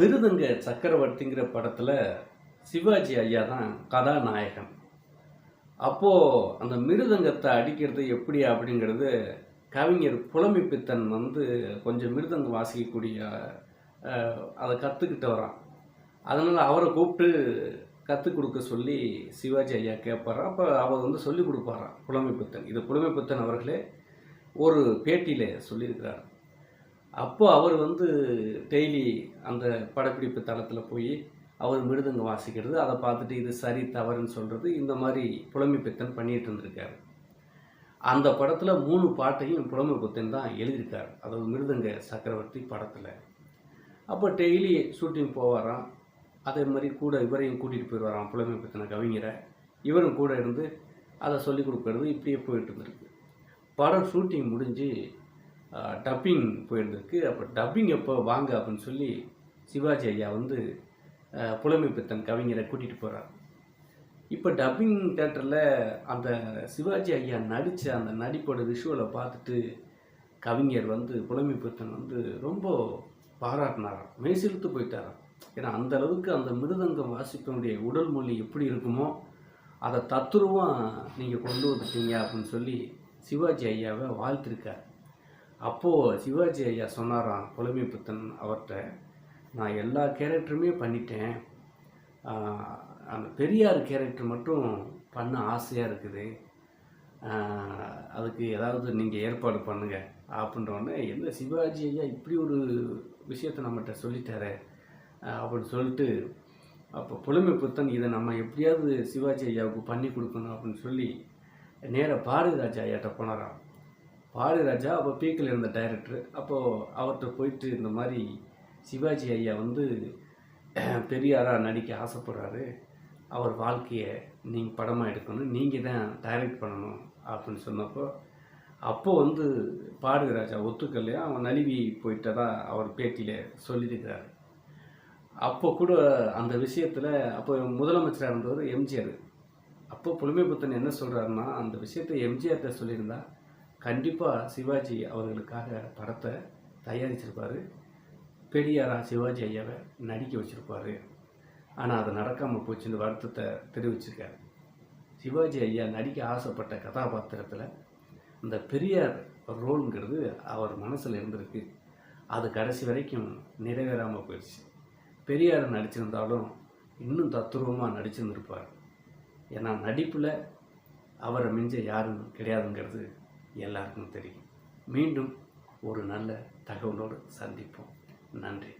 மிருதங்க சக்கரவர்த்திங்கிற படத்தில் சிவாஜி ஐயா தான் கதாநாயகன். அப்போது அந்த மிருதங்கத்தை அடிக்கிறது எப்படி அப்படிங்கிறது கவிஞர் புலமை பித்தன் வந்து கொஞ்சம் மிருதங்கம் வாசிக்கக்கூடிய அதை கற்றுக்கிட்டு வரான். அதனால் அவரை கூப்பிட்டு கற்றுக் கொடுக்க சொல்லி சிவாஜி ஐயா கேட்பாராம் அப்போ அவர் வந்து சொல்லிக் கொடுப்பாரான் புலமை பித்தன். இது புலமை பித்தன் அவர்களே ஒரு பேட்டியில் சொல்லியிருக்கிறார். அப்போது அவர் வந்து டெய்லி அந்த படப்பிடிப்பு தளத்தில் போய் அவர் மிருதங்க வாசிக்கிறது அதை பார்த்துட்டு இது சரி தவறுன்னு சொல்கிறது இந்த மாதிரி புலமை பித்தன் பண்ணிகிட்டு இருந்திருக்காரு. அந்த படத்தில் மூணு பாட்டையும் புலமை பித்தன் தான் எழுதியிருக்கார். அதாவது மிருதங்க சக்கரவர்த்தி படத்தில். அப்போ டெய்லி ஷூட்டிங் போவாராம். அதே மாதிரி கூட இவரையும் கூட்டிகிட்டு போயிடுவாராம் புலமை பித்தனை கவிஞரை. இவரும் கூட இருந்து அதை சொல்லிக் கொடுக்கறது இப்படியே போயிட்டு இருந்திருக்கு. படம் ஷூட்டிங் முடிஞ்சு டப்பிங் போயிருந்திருக்கு. அப்போ டப்பிங் எப்போ வாங்க அப்படின்னு சொல்லி சிவாஜி ஐயா வந்து அஹ், புலமை பித்தன் கவிஞரை கூட்டிகிட்டு போகிறார் இப்போ டப்பிங் தேட்டரில் அந்த சிவாஜி ஐயா நடித்த அந்த நடிப்போட விஷுவலை பார்த்துட்டு கவிஞர் வந்து புலமை பித்தன் வந்து ரொம்ப பாராட்டினாராம். மெய்சிலுத்து போயிட்டாராம். ஏன்னா அந்த அளவுக்கு அந்த மிருதங்கம் வாசிப்பனுடைய உடல் மொழி எப்படி இருக்குமோ அதை தத்துருவம் நீங்கள் கொண்டு வந்துட்டீங்க அப்படின்னு சொல்லி சிவாஜி ஐயாவை வாழ்த்திருக்கார். அப்போது சிவாஜி ஐயா சொன்னாராம் புலமை புத்தன் அவர்கிட்ட நான் எல்லா கேரக்டருமே பண்ணிட்டேன். அந்த பெரியார் கேரக்டர் மட்டும் பண்ண ஆசையாக இருக்குது. அதுக்கு ஏதாவது நீங்கள் ஏற்பாடு பண்ணுங்கள் அப்படின்றோடனே என்ன சிவாஜி ஐயா இப்படி ஒரு விஷயத்தை நம்மகிட்ட சொல்லிட்டாரு. அப்படின்னு சொல்லிட்டு அப்போ புலமை புத்தன் இதை நம்ம எப்படியாவது சிவாஜி ஐயாவுக்கு பண்ணி கொடுக்கணும் அப்படின்னு சொல்லி நேராக பாரதிராஜா ஐயாட்ட போனாராம். பாரதிராஜா அப்போ பீக்கில் இருந்த டைரக்டர் அப்போது அவர்கிட்ட போயிட்டு இந்த மாதிரி சிவாஜி ஐயா வந்து பெரியாராக நடிக்க ஆசைப்படுறாரு. அவர் வாழ்க்கையை நீங்கள் படமாக எடுக்கணும் நீங்கள் தான் டைரக்ட் பண்ணணும் அப்படின்னு சொன்னப்போ அப்போ வந்து பாரதிராஜா ஒத்துக்கலையா? அவன் நழுவி போயிட்டதா அவர் பேட்டியில் சொல்லியிருக்கிறார். அப்போ கூட அந்த விஷயத்தில் அப்போ முதலமைச்சராக இருந்தவர் எம்ஜிஆர். அப்போ புலமைபுத்தன் என்ன சொல்கிறாருன்னா அந்த விஷயத்தை எம்ஜிஆர்கிட்ட சொல்லியிருந்தா கண்டிப்பாக சிவாஜி அவர்களுக்காக படத்தை தயாரிச்சிருப்பார். பெரியாரா சிவாஜி ஐயாவை நடிக்க வச்சுருப்பார். ஆனால் அது நடக்காமல் போச்சுன்னு வருத்தத்தை தெரிவிச்சிருக்காரு. சிவாஜி ஐயா நடிக்க ஆசைப்பட்ட கதாபாத்திரத்தில் இந்த பெரியார் ரோலுங்கிறது அவர் மனசில் இருந்திருக்கு. அது கடைசி வரைக்கும் நிறைவேறாமல் போயிடுச்சு. பெரியார் நடிச்சிருந்தாலும் இன்னும் தத்துருவமாக நடிச்சிருந்திருப்பார். ஏன்னா நடிப்பில் அவரை மிஞ்ச யாரும் கிடையாதுங்கிறது எல்லாருக்கும் தெரியும். மீண்டும் ஒரு நல்ல தகவலோடு சந்திப்போம். நன்றி.